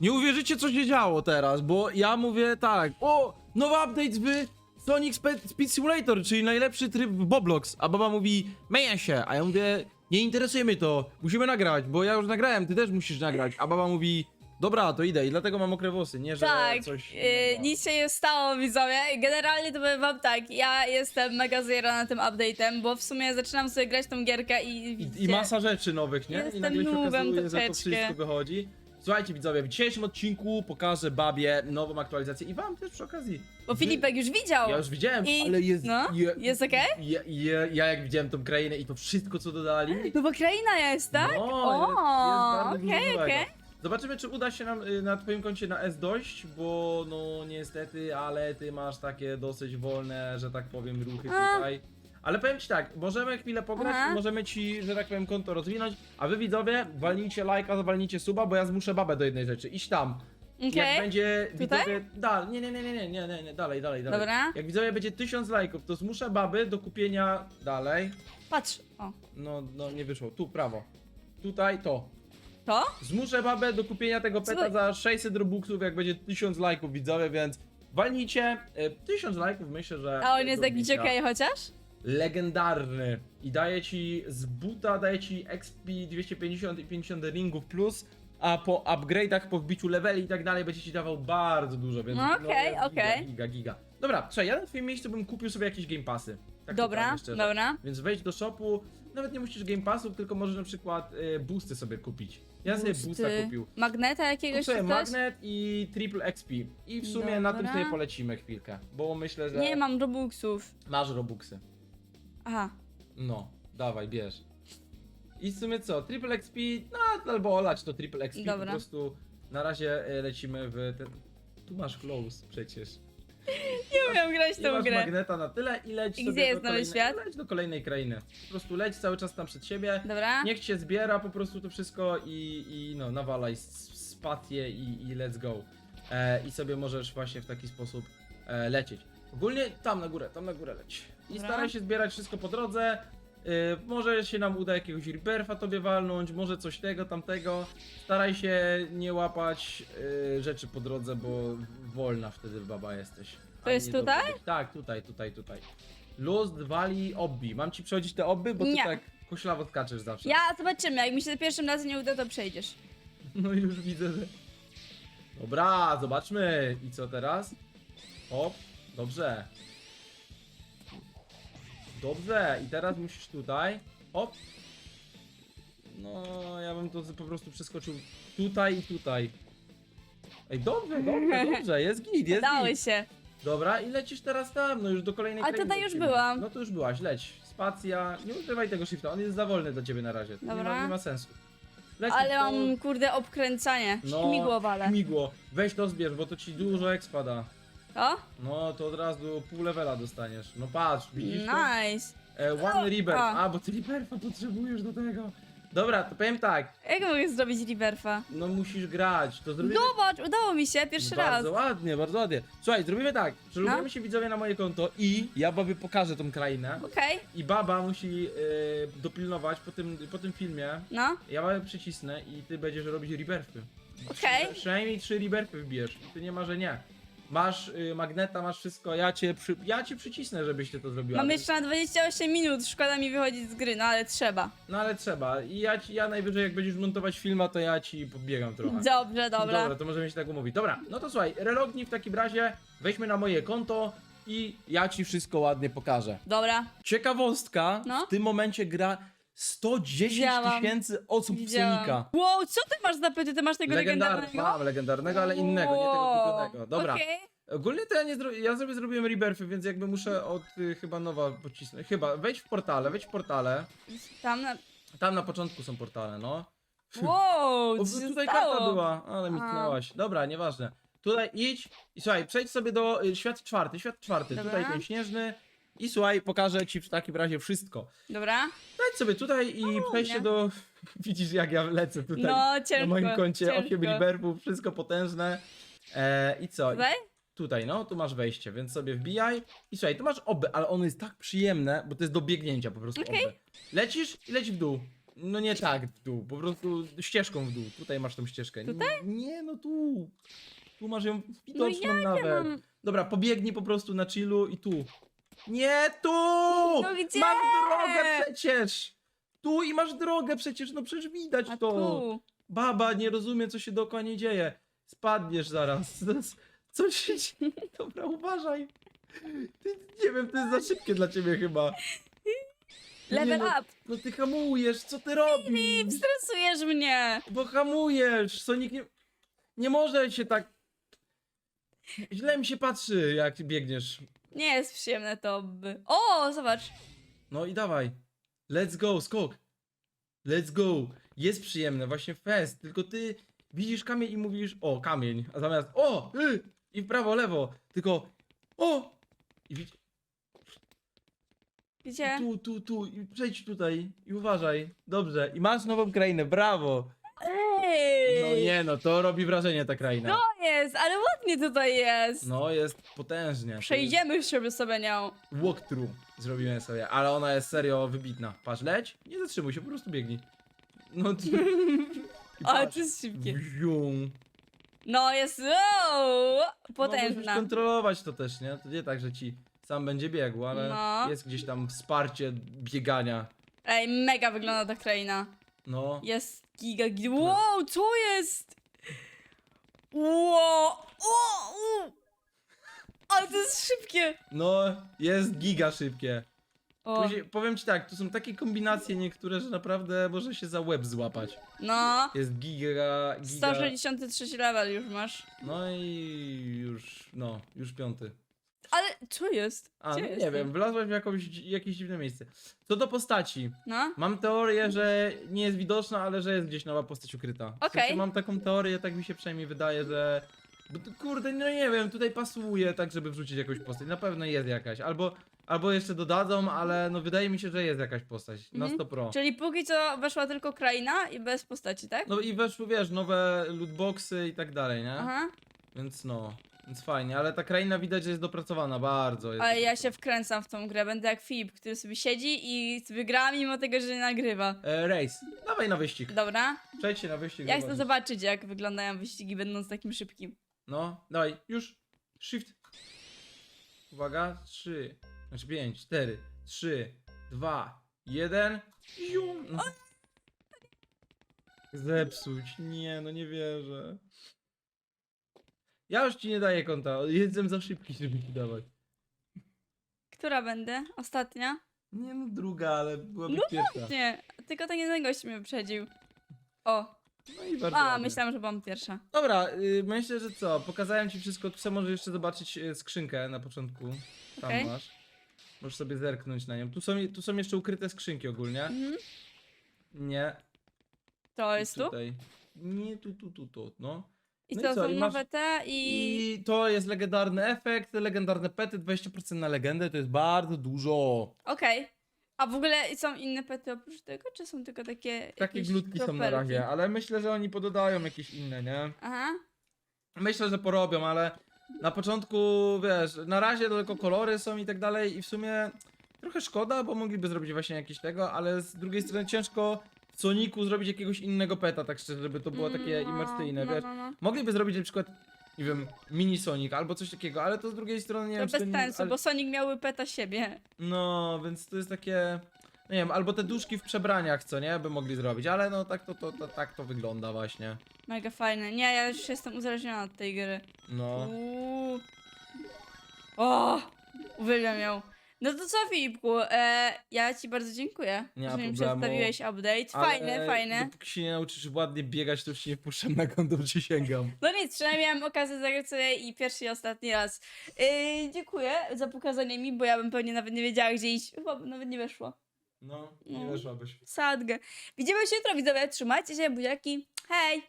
Nie uwierzycie, co się działo teraz, bo ja mówię tak, o, nowy update w Sonic Spe- Speed Simulator, czyli najlepszy tryb w Boblox, a baba mówi, myję się, a ja mówię, nie interesuje mnie to, musimy nagrać, bo ja już nagrałem, ty też musisz nagrać, a baba mówi, dobra, to idę i dlatego mam mokre włosy, nie, że Tak, coś... yy, nic się nie stało, widzowie. Generalnie to powiem wam tak, ja jestem mega zjarana tym update'em, bo w sumie zaczynam sobie grać tą gierkę i... I, I masa rzeczy nowych, nie? I Jestem nagle się nubem okazuje, że to troszeczkę. wszystko wychodzi. Słuchajcie widzowie, w dzisiejszym odcinku pokażę babie nową aktualizację i wam też przy okazji. Bo Wy- Filipek już widział. Ja już widziałem, I- ale jest... no, je, jest okej? Ja, ja, ja jak widziałem tą krainę i to wszystko co dodali... No bo kraina jest, tak? No, o, jest, jest bardzo okej, nowego. okej. Zobaczymy, czy uda się nam y, na twoim koncie na S dojść, bo no niestety, ale ty masz takie dosyć wolne, że tak powiem, ruchy A. tutaj. Ale powiem ci tak, możemy chwilę pograć Aha. i możemy ci, że tak powiem, konto rozwinąć, a wy widzowie, walnijcie lajka, zawalnijcie suba, bo ja zmuszę babę do jednej rzeczy. Iść tam. Jak Okej. będzie Tutaj? widzowie. Dal, nie, nie, nie, nie, nie, nie, nie, nie, dalej, dalej, dalej. Dobra. Jak widzowie będzie tysiąc lajków, to zmuszę baby do kupienia dalej. Patrz, o. No, no nie wyszło. Tu, prawo. Tutaj to. To? Zmuszę babę do kupienia tego peta Słuchaj- za 600 robuxów, jak będzie 1000 lajków widzowie, więc walnijcie. E, 1000 lajków myślę, że. A on jest do jakiś bicia. okej chociaż? Legendarny. I daje ci z buta, daje ci XP 250 i 50 ringów plus. A po upgrade'ach, po wbiciu leveli i tak dalej będzie ci dawał bardzo dużo, więc No okej, jest giga, okej. giga, giga. Dobra, słuchaj, ja na twoim miejscu bym kupił sobie jakieś game passy. Tak Dobra, totalnie szczerze. dobra. Więc wejdź do shopu, nawet nie musisz game passów, tylko możesz na przykład y, boosty sobie kupić. Ja sobie boosta Boosty. kupił. Magneta jakiegoś Kup sobie czy coś? magnet i triple XP. I w sumie na tym Dobra. sobie polecimy chwilkę, bo myślę, że Nie mam robuxów. masz robuxy. Aha. No, dawaj, bierz. I w sumie co, triple XP, no albo olać to triple XP, Dobra. po prostu na razie y, lecimy w ten... Tu masz close przecież. Nie umiem grać I tą masz grę. magneta na tyle i leć I sobie gdzie do jest nowy kolejnej, świat? leć do kolejnej krainy. Po prostu leć cały czas tam przed siebie. Dobra. Niech cię zbiera po prostu to wszystko i, i no, nawalaj s- spatię i, i let's go. E, I sobie możesz właśnie w taki sposób e, lecieć. Ogólnie tam na górę, tam na górę leć. I Dobra. staraj się zbierać wszystko po drodze. E, może się nam uda jakiegoś Reaperfa tobie walnąć, może coś tego, tamtego. Staraj się nie łapać e, rzeczy po drodze, bo wolna wtedy baba jesteś. To A jest nie do- tutaj? Tak, tutaj, tutaj, tutaj. Lost Valley Obbi. Mam ci przechodzić te obby, bo ty Nie. tak koślawo skaczesz zawsze. Ja zobaczymy, jak mi się za pierwszym razem nie uda, to przejdziesz. No już widzę, że... Dobra, zobaczmy. I co teraz? Hop, dobrze. Dobrze, i teraz musisz tutaj. Hop. No, ja bym to po prostu przeskoczył tutaj i tutaj. Ej, dobrze, dobrze, dobrze, jest git, jest Dały git. się. Dobra, i lecisz teraz tam, no już do kolejnej A tutaj już lecimy. byłam. No to już byłaś, leć. Spacja, nie używaj tego shifta, on jest za wolny dla ciebie na razie. Nie ma, nie ma sensu. Leć Ale mam, kurde, obkręcanie. Śmigło wale. Śmigło. Weź to zbierz, bo to ci dużo expa da. O? No, to od razu pół levela dostaniesz. No patrz, widzisz to? Nice. E, one Rebirth. a. A, bo ty Rebirtha potrzebujesz do tego. Dobra, to powiem tak. Jak mogę zrobić reverfa? No musisz grać, to zrobimy... Zobacz, udało mi się, pierwszy raz. Bardzo ładnie, bardzo ładnie. Słuchaj, zrobimy tak. Przelogujemy No. się widzowie na moje konto i ja babie pokażę tą krainę. Okej, I baba musi e, dopilnować po tym, po tym filmie. no. Ja babę przycisnę i ty będziesz robić rebirthy. Okej. Przynajmniej trzy rebirthy wbijesz. Ty nie ma, że nie. Masz y, magneta, masz wszystko, ja cię, przy, ja cię przycisnę, żebyś ty to zrobiła. Mam jeszcze na 28 minut, szkoda mi wychodzić z gry, no ale trzeba. No ale trzeba. I ja, ci, ja najwyżej jak będziesz montować filma, to ja ci podbiegam trochę. Dobrze, dobra. Dobra, to możemy się tak umówić. Dobra, no to słuchaj, relognij w takim razie, weźmy na moje konto i ja ci wszystko ładnie pokażę. Dobra. Ciekawostka, No. w tym momencie gra 110 Widziałam. tysięcy osób w. Sonika. Wow, co ty masz za pyty? Ty masz tego legendarnego? mam legendarnego, ale innego, nie tego Wow. kupionego. Dobra. Okej. Ogólnie to ja nie zro... ja sobie zrobiłem rebirthy, więc jakby muszę od y, chyba nowa pocisnąć. Chyba, wejdź w portale, wejdź w portale. Tam na... Tam na początku są portale, no. Wow, O, co się tutaj stało? karta była, ale mi A. tknęłaś. Dobra, nieważne. Tutaj idź i słuchaj, przejdź sobie do y, świat czwarty, świat czwarty. Dobra. Tutaj ten śnieżny. I słuchaj, pokażę ci w takim razie wszystko. Dobra. Wejdź sobie tutaj i przejść się nie. do... Widzisz jak ja lecę tutaj. No, ciężko. na moim koncie ciężko. 8 rebirthów, wszystko potężne. E, I co? Tutaj? Tutaj, no, tu masz wejście, więc sobie wbijaj. I słuchaj, tu masz oby, ale ono jest tak przyjemne, bo to jest do biegnięcia po prostu Okej. oby. Lecisz i leć w dół. No nie tak w dół, po prostu ścieżką w dół. Tutaj masz tą ścieżkę. Tutaj? Nie, no tu. Tu masz ją No widoczną nawet. mam... Dobra, pobiegnij po prostu na chillu i tu. Nie tu! No gdzie? Masz drogę przecież! Tu i masz drogę przecież, no przecież widać A to. tu. Baba nie rozumie, co się dookoła nie dzieje. Spadniesz zaraz. Co się dzieje? Dobra, uważaj. Ty, nie wiem, to jest za szybkie dla ciebie chyba. Level no, up. No ty hamujesz, co ty robisz? Stresujesz mnie. Bo hamujesz. Sonic nie, nie może się tak... Źle mi się patrzy, jak biegniesz. Nie jest przyjemne to. By... O, zobacz. No i dawaj. Let's go, skok. Let's go. Jest przyjemne, właśnie fest. Tylko ty widzisz kamień i mówisz o, kamień. A zamiast o, y, i w prawo, lewo. Tylko o. I widz, Gdzie? tu, tu, tu. I przejdź tutaj. I uważaj. Dobrze. I masz nową krainę, brawo. No nie no, to robi wrażenie ta kraina. To jest, ale ładnie tutaj jest. No jest potężnie. To Przejdziemy sobie sobie nią. jest Walkthrough zrobimy sobie, ale ona jest serio wybitna. Patrz, leć, nie zatrzymuj się, po prostu biegnij. No ty... I patrz. to jest szybkie. No jest wow, No, musisz potężna. kontrolować to też, nie? To nie tak, że ci sam będzie biegł, ale No. jest gdzieś tam wsparcie biegania. Ej, mega wygląda ta kraina. No. Jest giga, giga. Wow, co jest? Wow, o, u. Ale to jest szybkie. No, jest giga szybkie. O, Później, powiem ci tak, tu są takie kombinacje niektóre, że naprawdę może się za łeb złapać. no. Jest giga, giga... 163 level już masz. No i już, no, już piąty. Ale co jest? A, Gdzie no nie wiem, wlazłeś w jakąś, jakieś dziwne miejsce. Co do postaci, No. mam teorię, że nie jest widoczna, ale że jest gdzieś nowa postać ukryta. W Okej. sensie mam taką teorię, tak mi się przynajmniej wydaje, że... Bo kurde, no nie wiem, tutaj pasuje tak, żeby wrzucić jakąś postać. Na pewno jest jakaś, albo, albo jeszcze dodadzą, ale no wydaje mi się, że jest jakaś postać, na Mhm. 100 pro. Czyli póki co weszła tylko kraina i bez postaci, tak? No i weszły, wiesz, nowe lootboxy i tak dalej, nie? Aha. Więc no, więc fajnie, ale ta kraina widać, że jest dopracowana bardzo. Jest Ale ja się wkręcam w tą grę, będę jak Filip, który sobie siedzi i wygra mimo tego, że nie nagrywa. E, race, dawaj na wyścig. Dobra? Przejdźcie na wyścig. Ja chcę zobaczyć. zobaczyć, jak wyglądają wyścigi, będąc takim szybkim. No, dawaj, już. Shift. Uwaga, 3, znaczy 5, 4, 3, 2, 1. Zium. Zepsuć. Nie, no nie wierzę. Ja już ci nie daję konta. Jestem za szybki, żeby ci dawać. Która będę? Ostatnia? Nie no, druga, ale byłaby No pierwsza. Nie, tylko ten jeden gość mnie wyprzedził. O, No i bardzo a, ładnie. myślałam, że byłam pierwsza. Dobra, y, myślę, że co? Pokazałem ci wszystko. Tu możesz jeszcze zobaczyć y, skrzynkę na początku. Tam Okej. masz. Możesz sobie zerknąć na nią. Tu są, tu są jeszcze ukryte skrzynki ogólnie. Mhm. Nie. To jest tu? tutaj. Nie, tu, tu, tu, tu, no. I No i to co, są i masz- nowe te i... I to jest legendarny efekt, legendarne pety, 20% na legendę, to jest bardzo dużo. Okej. A w ogóle są inne pety oprócz tego, czy są tylko takie Takie jakieś glutki są na kropelki? razie, ale myślę, że oni pododają jakieś inne, nie? Aha. Myślę, że porobią, ale na początku, wiesz, na razie tylko kolory są i tak dalej i w sumie trochę szkoda, bo mogliby zrobić właśnie jakieś tego, ale z drugiej strony ciężko w Soniku zrobić jakiegoś innego peta, tak szczerze, żeby to było takie No, imersyjne, no, wiesz. No, no. Mogliby zrobić na przykład, nie wiem, mini Sonic albo coś takiego, ale to z drugiej strony nie To wiem, bez nie, sensu, ale, bo Sonic miałby peta siebie. No, więc to jest takie, nie wiem, albo te duszki w przebraniach, co nie, by mogli zrobić, ale no tak to, to, to, tak to wygląda właśnie. Mega fajne. Nie, ja już jestem uzależniona od tej gry. No. Uuu. O! Uwielbiam ją. No to co, Filipku? E, ja ci bardzo dziękuję, Nie ma że mi problemu. przedstawiłeś update. Ale Fajne, fajne. Dopóki się nie nauczysz ładnie biegać, to już się nie wpuszczam na konto, przysięgam. No nic, przynajmniej miałam okazję zagrać sobie i pierwszy i ostatni raz. Yy, dziękuję za pokazanie mi, bo ja bym pewnie nawet nie wiedziała, gdzie iść. Chyba by nawet nie weszło. No, nie No. weszłabyś. Sadgę. Widzimy się jutro, widzowie. Trzymajcie się, buziaki. Hej!